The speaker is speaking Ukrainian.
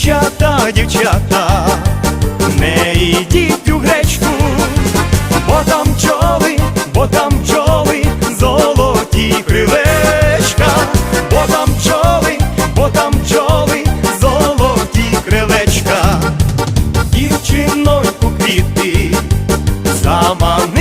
Дівчата, дівчата, не йдіть у гречку, бо там чоли, бо там чоли, золоті крилечка, бо там чоли, бо там чоли, золоті крилечка, дівчиною квіти, замани.